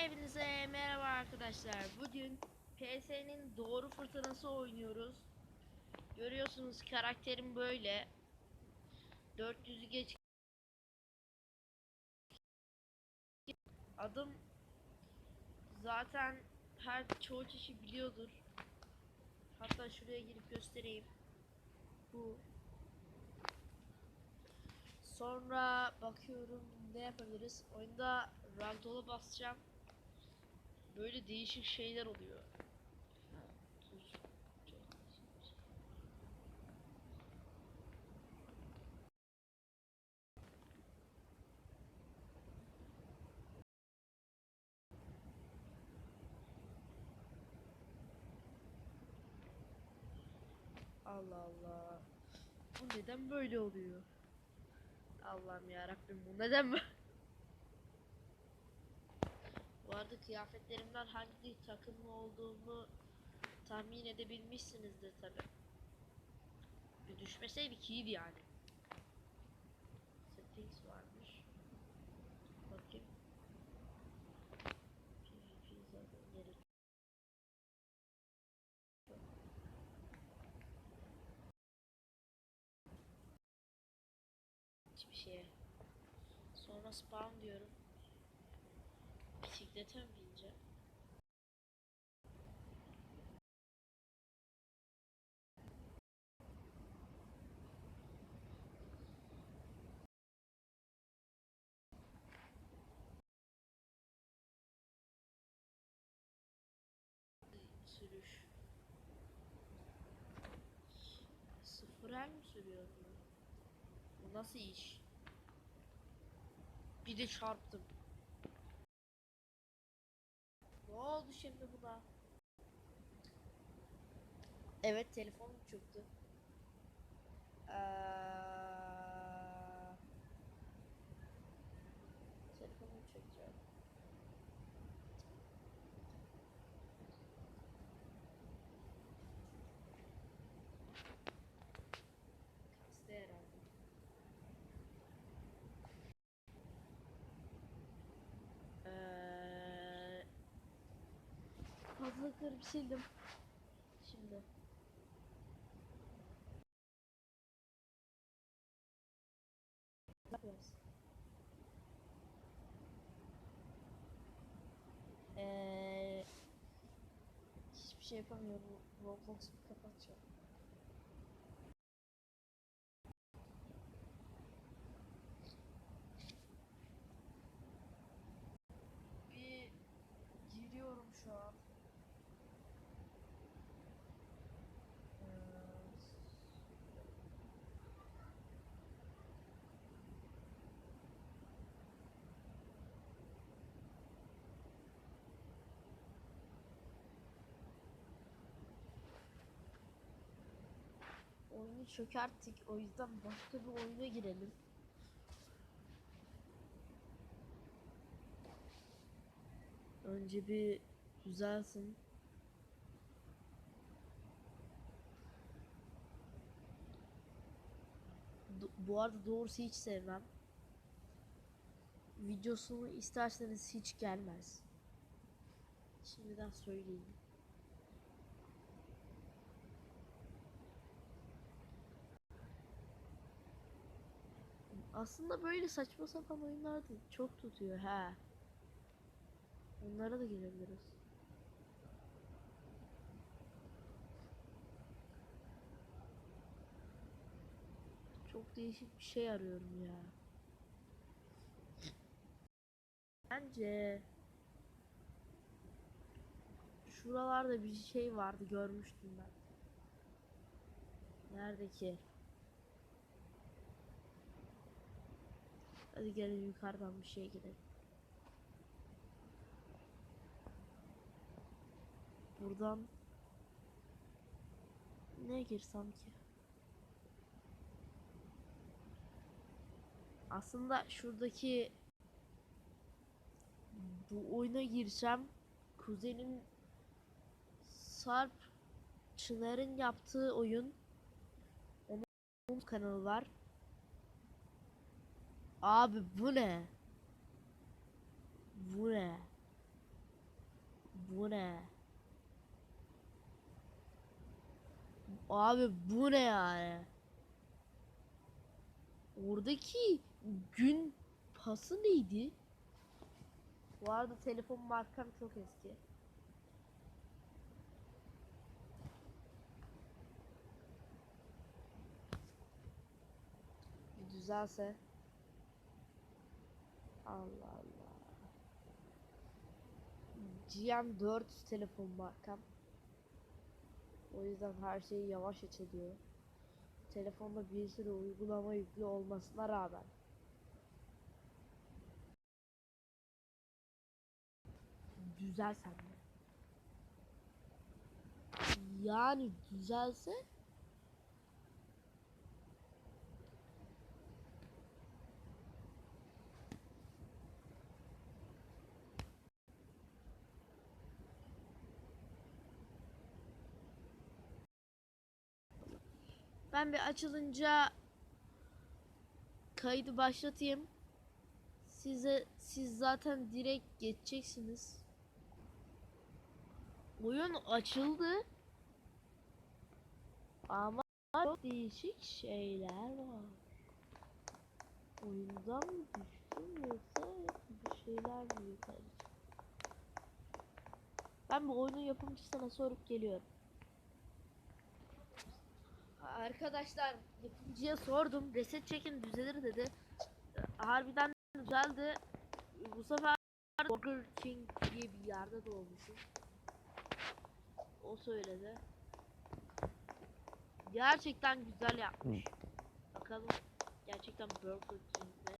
Hepinize merhaba arkadaşlar. Bugün PS'nin doğru fırtınası oynuyoruz. Görüyorsunuz karakterim böyle. 400'ü geç. Adım zaten her çoğu kişi biliyordur. Hatta şuraya girip göstereyim. Bu. Sonra bakıyorum ne yapabiliriz. Oyunda ragdoll'a basacağım. Böyle değişik şeyler oluyor. Allah Allah. Bu neden böyle oluyor? Allah'ım ya Rabbim bu neden böyle? Arada kıyafetlerimden hangi takımlı olduğumu tahmin edebilmişsinizdir tabi. Bir düşmeseydik iyiydi yani. Settings varmış. Bakayım. Hiçbir şeye. Sonra spawn diyorum. Bisiklete bineceğim? Sürüş. Sıfır el mi sürüyor bu? Bu nasıl iş? Bir de çarptım. Oldu şimdi buna? Evet telefonum çöktü. Eee, Telefonum çöktü. Kastı herhalde. Eee Fazlalıkları bir sildim. Şimdi. Ne yapıyoruz? Eee hiçbir şey yapamıyorum. Roblox'u kapatacağım. Bir giriyorum şu an. Oyunu çökerttik. O yüzden başka bir oyuna girelim. Önce bir düzelsin. Do- Bu arada doğrusu hiç sevmem. Videosunu isterseniz hiç gelmez. Şimdiden söyleyeyim. Aslında böyle saçma sapan oyunlar da çok tutuyor ha. Onlara da girebiliriz. Çok değişik bir şey arıyorum ya. Bence şuralarda bir şey vardı görmüştüm ben. Nerede ki? Hadi gelin yukarıdan bir şey girelim. Buradan ne girsem ki? Aslında şuradaki bu oyuna girsem kuzenim Sarp Çınar'ın yaptığı oyun onun kanalı var. Abi bu ne? Bu ne? bu ne? Abi bu ne yani? Oradaki gün pası neydi? Bu arada telefon markam çok eski. Bir düzelse. Allah Allah. GM4 telefon markam. O yüzden her şey yavaş açılıyor. Telefonda bir sürü uygulama yüklü olmasına rağmen. Düzelsen de. Yani düzelse Ben bir açılınca kaydı başlatayım. Size siz zaten direkt geçeceksiniz. Oyun açıldı. Ama çok değişik şeyler var. Oyundan mı düştüm yoksa bir şeyler mi yukarı? Ben bu oyunun yapımcısına sorup geliyorum. Arkadaşlar yapımcıya sordum. Reset çekin düzelir dedi. Harbiden düzeldi. Bu sefer Burger King diye bir yerde doğmuşum. O söyledi. Gerçekten güzel yapmış. Bakalım gerçekten Burger King mi?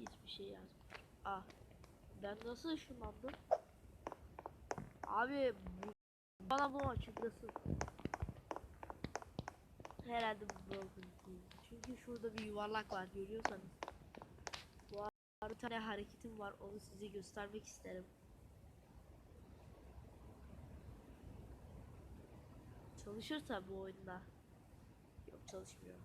Hiçbir şey yazmıyor. Ah. Ben nasıl ışınlandım? Abi bu, bana bu açıklasın. Herhalde bu Burger King. Çünkü şurada bir yuvarlak var görüyorsanız. Bu arada bir tane hareketim var onu size göstermek isterim. Çalışır tabi bu oyunda. Yok çalışmıyor.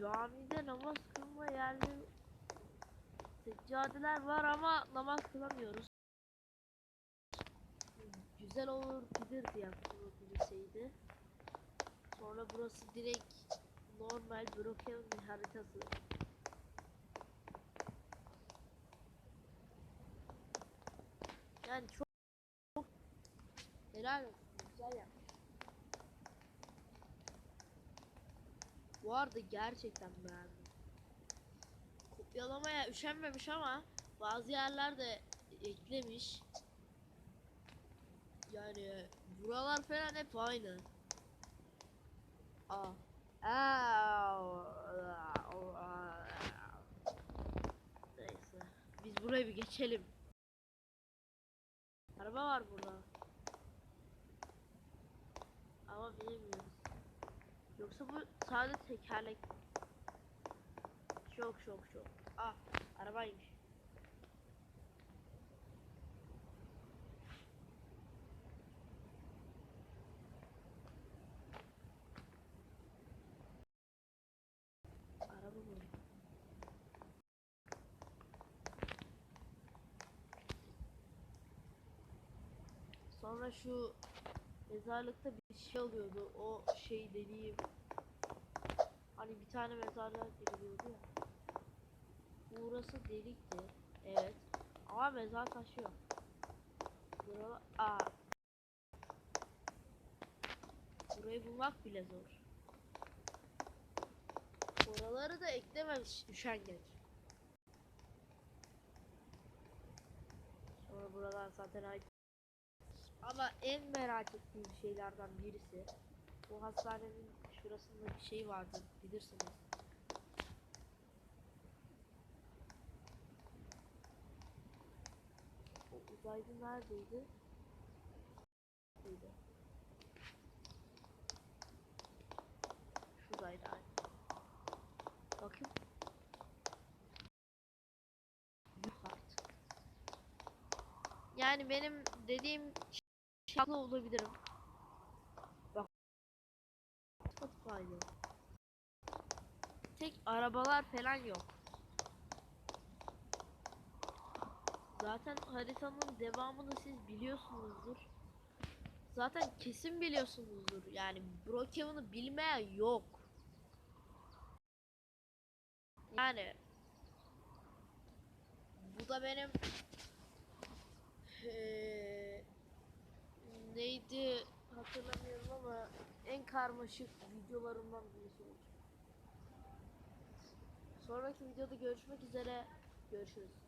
Camide namaz kılma yerleri seccadeler var ama namaz kılamıyoruz. Güzel olur bilir diye biliseydi. Sonra burası direkt normal bir haritası. Yani çok, çok helal olsun güzel yapmış. Bu arada gerçekten beğendim. Kopyalamaya üşenmemiş ama bazı yerlerde eklemiş. Yani buralar falan hep aynı. Aa. Aa. Neyse. Biz buraya bir geçelim. Araba var burada. Ama bilmiyoruz. Yoksa bu sadece tekerlek. Çok çok çok. Ah arabaymış. Araba mı? Sonra şu mezarlıkta bir şey oluyordu. O şey dediğim hani bir tane mezarlığa giriliyordu ya. Burası delikti. Evet. Ama mezar taşı yok. Aa. Burayı bulmak bile zor. Oraları da eklememiş üşengeç. Sonra buralar zaten ait. Ama en merak ettiğim şeylerden birisi bu hastanenin şurasında bir şey vardı bilirsiniz. Uzaylı neredeydi? Şuydu. Şuradaydı aynı. Bakın. Yuh artık. Yani benim dediğim şaklı olabilirim. Bak. Tek arabalar falan yok. Zaten haritanın devamını siz biliyorsunuzdur. Zaten kesin biliyorsunuzdur. Yani Brookhaven'ı bilmeyen yok. Yani bu da benim eee, neydi hatırlamıyorum ama en karmaşık videolarımdan birisi olacak. Sonraki videoda görüşmek üzere. Görüşürüz.